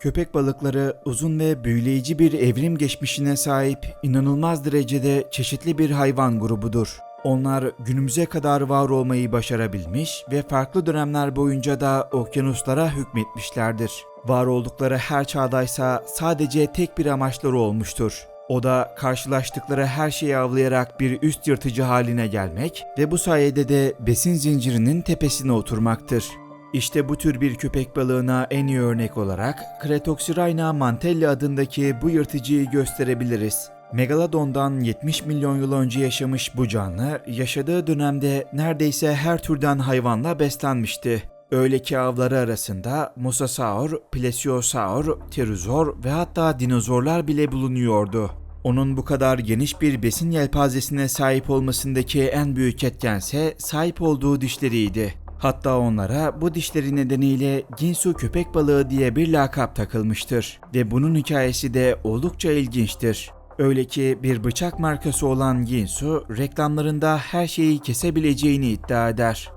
Köpek balıkları uzun ve büyüleyici bir evrim geçmişine sahip inanılmaz derecede çeşitli bir hayvan grubudur. Onlar günümüze kadar var olmayı başarabilmiş ve farklı dönemler boyunca da okyanuslara hükmetmişlerdir. Var oldukları her çağdaysa sadece tek bir amaçları olmuştur. O da karşılaştıkları her şeyi avlayarak bir üst yırtıcı haline gelmek ve bu sayede de besin zincirinin tepesine oturmaktır. İşte bu tür bir köpek balığına en iyi örnek olarak Kretoxyrhina mantelli adındaki bu yırtıcıyı gösterebiliriz. Megalodon'dan 70 milyon yıl önce yaşamış bu canlı, yaşadığı dönemde neredeyse her türden hayvanla beslenmişti. Öyle ki avları arasında mosasaur, plesiosaur, pterozor ve hatta dinozorlar bile bulunuyordu. Onun bu kadar geniş bir besin yelpazesine sahip olmasındaki en büyük etkense sahip olduğu dişleriydi. Hatta onlara bu dişleri nedeniyle Ginsu köpek balığı diye bir lakap takılmıştır ve bunun hikayesi de oldukça ilginçtir. Öyle ki bir bıçak markası olan Ginsu reklamlarında her şeyi kesebileceğini iddia eder.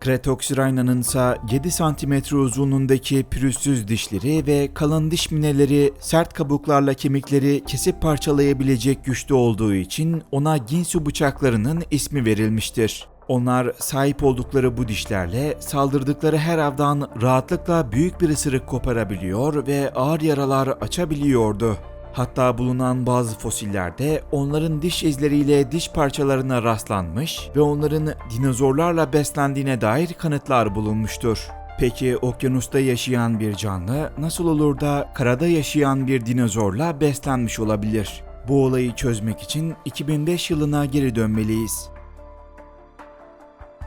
Kretoxyrhina'nın ise 7 cm uzunluğundaki pürüzsüz dişleri ve kalın diş mineleri sert kabuklarla kemikleri kesip parçalayabilecek güçte olduğu için ona Ginsu bıçaklarının ismi verilmiştir. Onlar sahip oldukları bu dişlerle saldırdıkları her avdan rahatlıkla büyük bir ısırık koparabiliyor ve ağır yaralar açabiliyordu. Hatta bulunan bazı fosillerde onların diş izleriyle diş parçalarına rastlanmış ve onların dinozorlarla beslendiğine dair kanıtlar bulunmuştur. Peki okyanusta yaşayan bir canlı nasıl olur da karada yaşayan bir dinozorla beslenmiş olabilir? Bu olayı çözmek için 2005 yılına geri dönmeliyiz.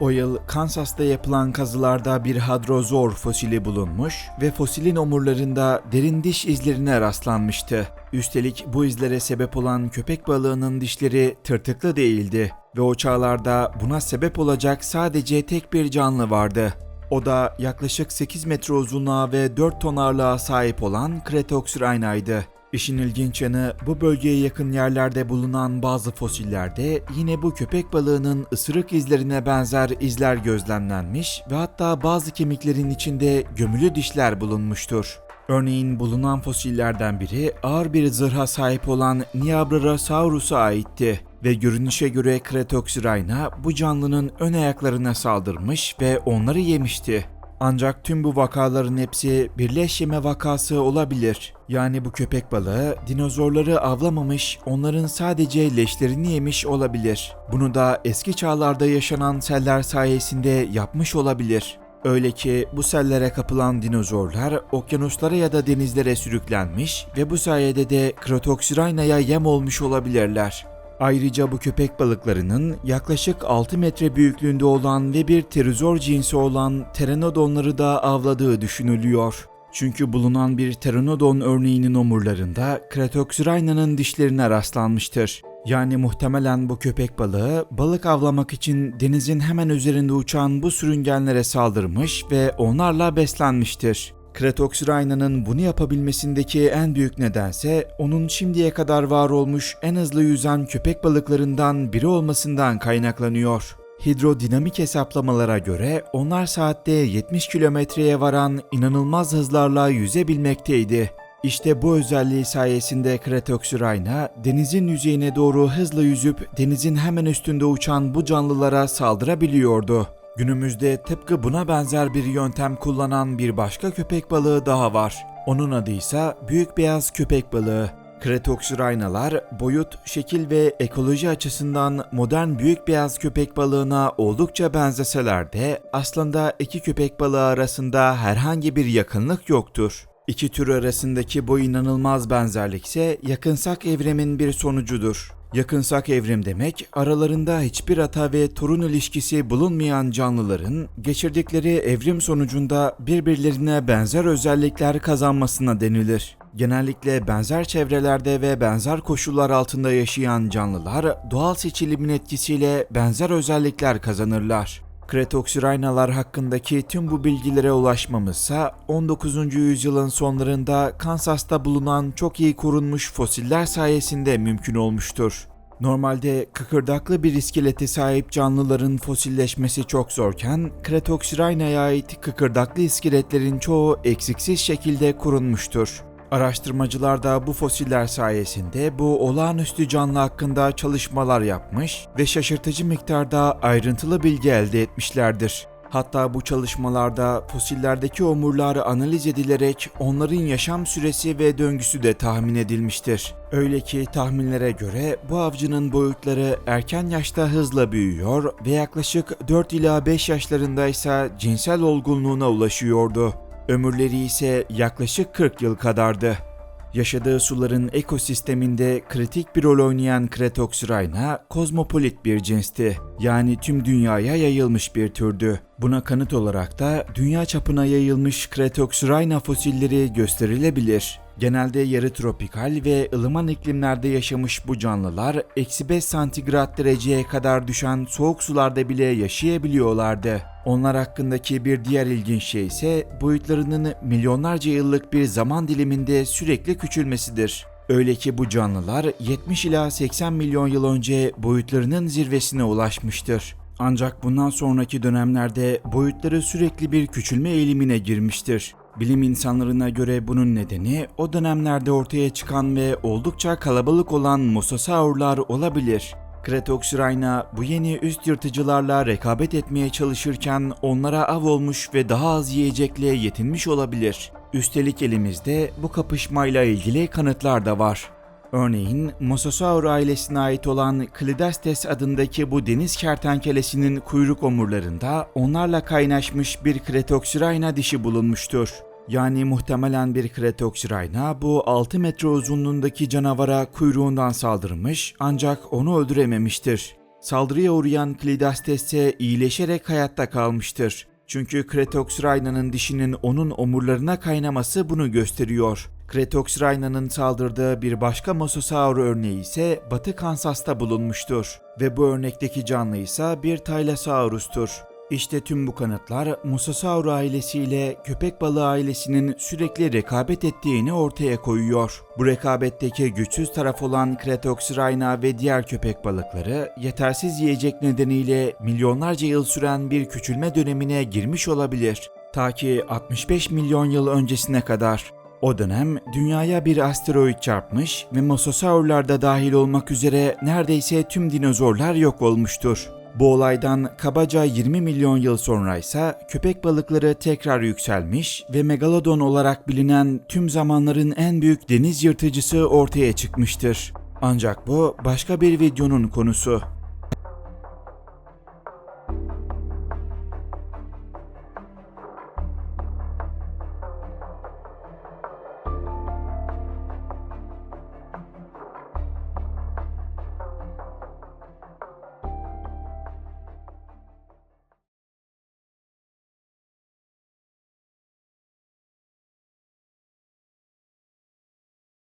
O yıl Kansas'ta yapılan kazılarda bir hadrozor fosili bulunmuş ve fosilin omurlarında derin diş izlerine rastlanmıştı. Üstelik bu izlere sebep olan köpek balığının dişleri tırtıklı değildi ve o çağlarda buna sebep olacak sadece tek bir canlı vardı. O da yaklaşık 8 metre uzunluğa ve 4 ton ağırlığa sahip olan Kretoxyrhina'ydı. İşin ilginç yanı bu bölgeye yakın yerlerde bulunan bazı fosillerde yine bu köpek balığının ısırık izlerine benzer izler gözlemlenmiş ve hatta bazı kemiklerin içinde gömülü dişler bulunmuştur. Örneğin bulunan fosillerden biri ağır bir zırha sahip olan Niabrarasaurus'a aitti ve görünüşe göre Kretoxyrhina bu canlının ön ayaklarına saldırmış ve onları yemişti. Ancak tüm bu vakaların hepsi birleş yeme vakası olabilir. Yani bu köpek balığı dinozorları avlamamış, onların sadece leşlerini yemiş olabilir. Bunu da eski çağlarda yaşanan seller sayesinde yapmış olabilir. Öyle ki bu sellere kapılan dinozorlar okyanuslara ya da denizlere sürüklenmiş ve bu sayede de Kretoxyrhina'ya yem olmuş olabilirler. Ayrıca bu köpek balıklarının yaklaşık 6 metre büyüklüğünde olan ve bir pterizor cinsi olan pteranodonları da avladığı düşünülüyor. Çünkü bulunan bir pteranodon örneğinin omurlarında Kretoxyrhina'nın dişlerine rastlanmıştır. Yani muhtemelen bu köpek balığı balık avlamak için denizin hemen üzerinde uçan bu sürüngenlere saldırmış ve onlarla beslenmiştir. Kretoxyrhina'nın bunu yapabilmesindeki en büyük nedense onun şimdiye kadar var olmuş en hızlı yüzen köpek balıklarından biri olmasından kaynaklanıyor. Hidrodinamik hesaplamalara göre onlar saatte 70 kilometreye varan inanılmaz hızlarla yüzebilmekteydi. İşte bu özelliği sayesinde Kretoxyrhina denizin yüzeyine doğru hızla yüzüp denizin hemen üstünde uçan bu canlılara saldırabiliyordu. Günümüzde tıpkı buna benzer bir yöntem kullanan bir başka köpek balığı daha var. Onun adı ise büyük beyaz köpek balığı. Kretoxyrhinalar boyut, şekil ve ekoloji açısından modern büyük beyaz köpek balığına oldukça benzeseler de aslında iki köpek balığı arasında herhangi bir yakınlık yoktur. İki tür arasındaki bu inanılmaz benzerlik ise yakınsak evrimin bir sonucudur. Yakınsak evrim demek, aralarında hiçbir ata ve torun ilişkisi bulunmayan canlıların geçirdikleri evrim sonucunda birbirlerine benzer özellikler kazanmasına denilir. Genellikle benzer çevrelerde ve benzer koşullar altında yaşayan canlılar doğal seçilimin etkisiyle benzer özellikler kazanırlar. Kretoxyrhinalar hakkındaki tüm bu bilgilere ulaşmamızsa 19. yüzyılın sonlarında Kansas'ta bulunan çok iyi korunmuş fosiller sayesinde mümkün olmuştur. Normalde kıkırdaklı bir iskelete sahip canlıların fosilleşmesi çok zorken, Kretoxyraina'ya ait kıkırdaklı iskeletlerin çoğu eksiksiz şekilde korunmuştur. Araştırmacılar da bu fosiller sayesinde bu olağanüstü canlı hakkında çalışmalar yapmış ve şaşırtıcı miktarda ayrıntılı bilgi elde etmişlerdir. Hatta bu çalışmalarda fosillerdeki omurlar analiz edilerek onların yaşam süresi ve döngüsü de tahmin edilmiştir. Öyle ki tahminlere göre bu avcının boyutları erken yaşta hızla büyüyor ve yaklaşık 4 ila 5 yaşlarındaysa cinsel olgunluğuna ulaşıyordu. Ömürleri ise yaklaşık 40 yıl kadardı. Yaşadığı suların ekosisteminde kritik bir rol oynayan Kretoxyraina kozmopolit bir cinsti. Yani tüm dünyaya yayılmış bir türdü. Buna kanıt olarak da dünya çapına yayılmış Kretoxyraina fosilleri gösterilebilir. Genelde yarı tropikal ve ılıman iklimlerde yaşamış bu canlılar eksi 5 santigrat dereceye kadar düşen soğuk sularda bile yaşayabiliyorlardı. Onlar hakkındaki bir diğer ilginç şey ise boyutlarının milyonlarca yıllık bir zaman diliminde sürekli küçülmesidir. Öyle ki bu canlılar 70 ila 80 milyon yıl önce boyutlarının zirvesine ulaşmıştır. Ancak bundan sonraki dönemlerde boyutları sürekli bir küçülme eğilimine girmiştir. Bilim insanlarına göre bunun nedeni o dönemlerde ortaya çıkan ve oldukça kalabalık olan mosasaurlar olabilir. Kretoxyraina bu yeni üst yırtıcılarla rekabet etmeye çalışırken onlara av olmuş ve daha az yiyecekle yetinmiş olabilir. Üstelik elimizde bu kapışmayla ilgili kanıtlar da var. Örneğin Mosasaur ailesine ait olan Clydastes adındaki bu deniz kertenkelesinin kuyruk omurlarında onlarla kaynaşmış bir Kretoxyraina dişi bulunmuştur. Yani muhtemelen bir Kretoxyraina bu 6 metre uzunluğundaki canavara kuyruğundan saldırmış ancak onu öldürememiştir. Saldırıya uğrayan Clydastes ise iyileşerek hayatta kalmıştır. Çünkü Kretoxyraina'nın dişinin onun omurlarına kaynaması bunu gösteriyor. Kretoxyraina'nın saldırdığı bir başka mosasaur örneği ise Batı Kansas'ta bulunmuştur. Ve bu örnekteki canlı ise bir Tylosaurus'tur. İşte tüm bu kanıtlar Mosasaur ailesiyle köpek balığı ailesinin sürekli rekabet ettiğini ortaya koyuyor. Bu rekabetteki güçsüz taraf olan Kretoxyraina ve diğer köpek balıkları yetersiz yiyecek nedeniyle milyonlarca yıl süren bir küçülme dönemine girmiş olabilir. Ta ki 65 milyon yıl öncesine kadar. O dönem dünyaya bir asteroid çarpmış ve mosasaurlar da dahil olmak üzere neredeyse tüm dinozorlar yok olmuştur. Bu olaydan kabaca 20 milyon yıl sonra ise köpek balıkları tekrar yükselmiş ve megalodon olarak bilinen tüm zamanların en büyük deniz yırtıcısı ortaya çıkmıştır. Ancak bu başka bir videonun konusu.